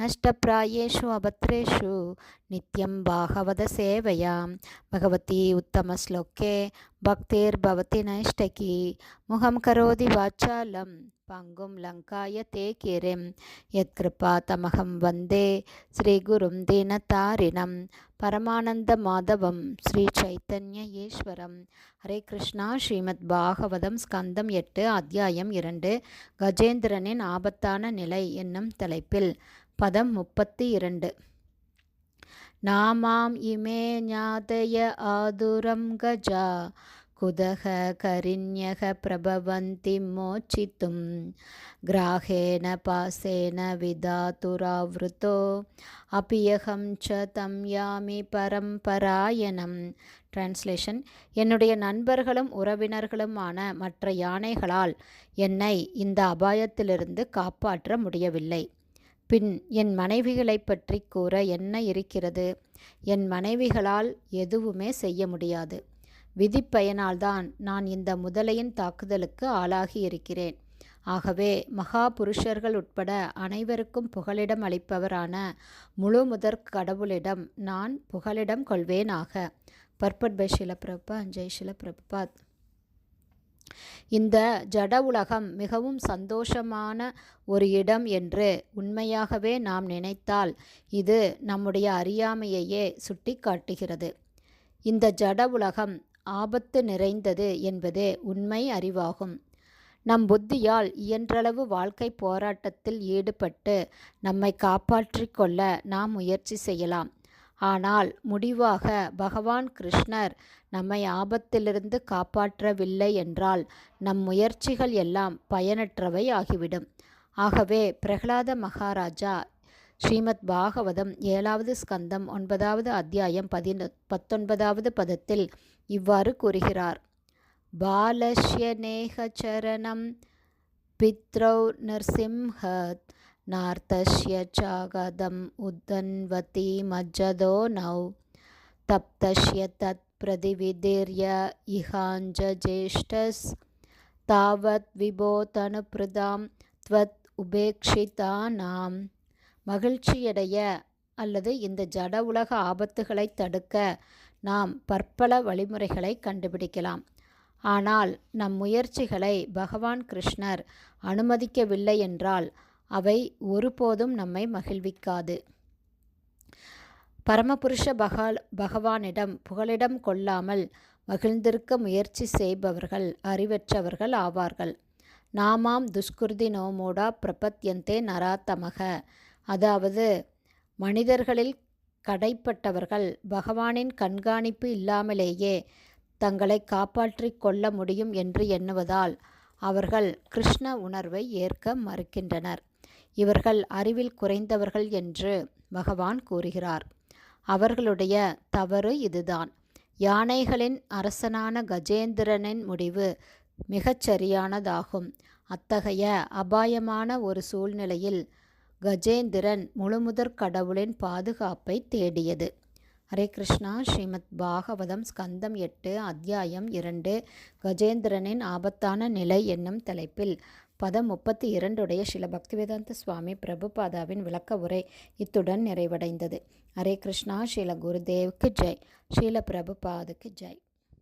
नष्टप्रायेषु अभद्रेषु नित्यं भागवतसेवयां भगवती उत्तमश्लोके भक्तिर्भवति नैष्टकी मुखं करोति वाचालं पङ्गुं लङ्काय ते किरिं यत्कृपातमहं वन्दे श्रीगुरुं दीनतारिणं परमानन्दमाधवं श्रीचैतन्य ஈஸ்வரம் ஹரே கிருஷ்ணா ஸ்ரீமத் பாகவதம் ஸ்கந்தம் எட்டு அத்தியாயம் இரண்டு கஜேந்திரனின் ஆபத்தான நிலை என்னும் தலைப்பில் பதம் முப்பத்தி இரண்டு நாமாம் இமே ஞாதய ஆதுரம் கஜா குதக கரிண்யக பிரபவந்தி மோச்சித்தும் கிராகேன பாசேன விதாதுராவிருத்தோ அபியகம் ச தம் யாமி பரம்பராயணம். டிரான்ஸ்லேஷன் என்னுடைய நண்பர்களும் உறவினர்களுமான மற்ற யானைகளால் என்னை இந்த அபாயத்திலிருந்து காப்பாற்ற முடியவில்லை. பின் என் மனைவிகளை பற்றி கூற என்ன இருக்கிறது? என் மனைவிகளால் எதுவுமே செய்ய முடியாது. விதிப்பயனால்தான் நான் இந்த முதலையின் தாக்குதலுக்கு ஆளாகி இருக்கிறேன். ஆகவே மகா புருஷர்கள் உட்பட அனைவருக்கும் புகலிடம் அளிப்பவரான முழு முதற் கடவுளிடம் நான் புகலிடம் கொள்வேனாக. பர்பட் பை ஷிலப்பிரபா ஜெய் ஷிலப்பிரபாத் இந்த ஜட உலகம் மிகவும் சந்தோஷமான ஒரு இடம் என்று உண்மையாகவே நாம் நினைத்தால் இது நம்முடைய அறியாமையையே சுட்டி காட்டுகிறது இந்த ஜட உலகம் ஆபத்து நிறைந்தது என்பதே உண்மை அறிவாகும். நம் புத்தியால் இயன்றளவு வாழ்க்கை போராட்டத்தில் ஈடுபட்டு நம்மை காப்பாற்றிக்கொள்ள நாம் முயற்சி செய்யலாம். ஆனால் முடிவாக பகவான் கிருஷ்ணர் நம்மை ஆபத்திலிருந்து காப்பாற்றவில்லை என்றால் நம் முயற்சிகள் எல்லாம் பயனற்றவை ஆகிவிடும். ஆகவே பிரகலாத மகாராஜா ஸ்ரீமத் பாகவதம் ஏழாவது ஸ்கந்தம் ஒன்பதாவது அத்தியாயம் பதினொ பத்தொன்பதாவது பதத்தில் இவ்வாறு கூறுகிறார். பாலஷ்ய நேகச்சரணம் பித்ரௌ நர்சிம்ஹத் नार्तस्य चागदम् उद्दन्वती मज्जदो नौ तप्तस्य तत् प्रतिविदीर्य इहाञ्जज्येष्ठस् तावत् விபோதனுபிரதாம் துவத் உபேக்ஷிதானாம் மகிழ்ச்சியடைய அல்லது இந்த ஜட உலக ஆபத்துகளை தடுக்க நாம் பற்பல வழிமுறைகளை கண்டுபிடிக்கலாம் ஆனால் நம் முயற்சிகளை பகவான் கிருஷ்ணர் அனுமதிக்கவில்லை என்றால் அவை ஒருபோதும் நம்மை மகிழ்விக்காது. பரமபுருஷ பகால் பகவானிடம் புகலிடம் கொள்ளாமல் மகிழ்ந்திருக்க முயற்சி செய்பவர்கள் அறிவற்றவர்கள் ஆவார்கள். நாமாம் துஷ்குருதி நோமோடா பிரபத்யந்தே நராத்தமக. அதாவது மனிதர்களில் கடைப்பட்டவர்கள் பகவானின் கண்காணிப்பு இல்லாமலேயே தங்களை காப்பாற்றிக் கொள்ள முடியும் என்று எண்ணுவதால் அவர்கள் கிருஷ்ண உணர்வை ஏற்க மறுக்கின்றனர். இவர்கள் அறிவில் குறைந்தவர்கள் என்று பகவான் கூறுகிறார். அவர்களுடைய தவறு இதுதான். யானைகளின் அரசனான கஜேந்திரனின் முடிவு மிகச்சரியானதாகும் அத்தகைய அபாயமான ஒரு சூழ்நிலையில் கஜேந்திரன் முழுமுதற் கடவுளின் பாதுகாப்பை தேடியது. ஹரே கிருஷ்ணா. ஸ்ரீமத் பாகவதம் ஸ்கந்தம் எட்டு அத்தியாயம் இரண்டு. கஜேந்திரனின் ஆபத்தான நிலை என்னும் தலைப்பில் பதம் முப்பத்தி இரண்டுடைய சில பக்திவேதாந்த சுவாமி பிரபுபாதாவின் விளக்க உரை இத்துடன் நிறைவடைந்தது. ஹரே கிருஷ்ணா ஸ்ரீல குருதேவுக்கு ஜெய். ஸ்ரீல பிரபுபாதுக்கு ஜெய்.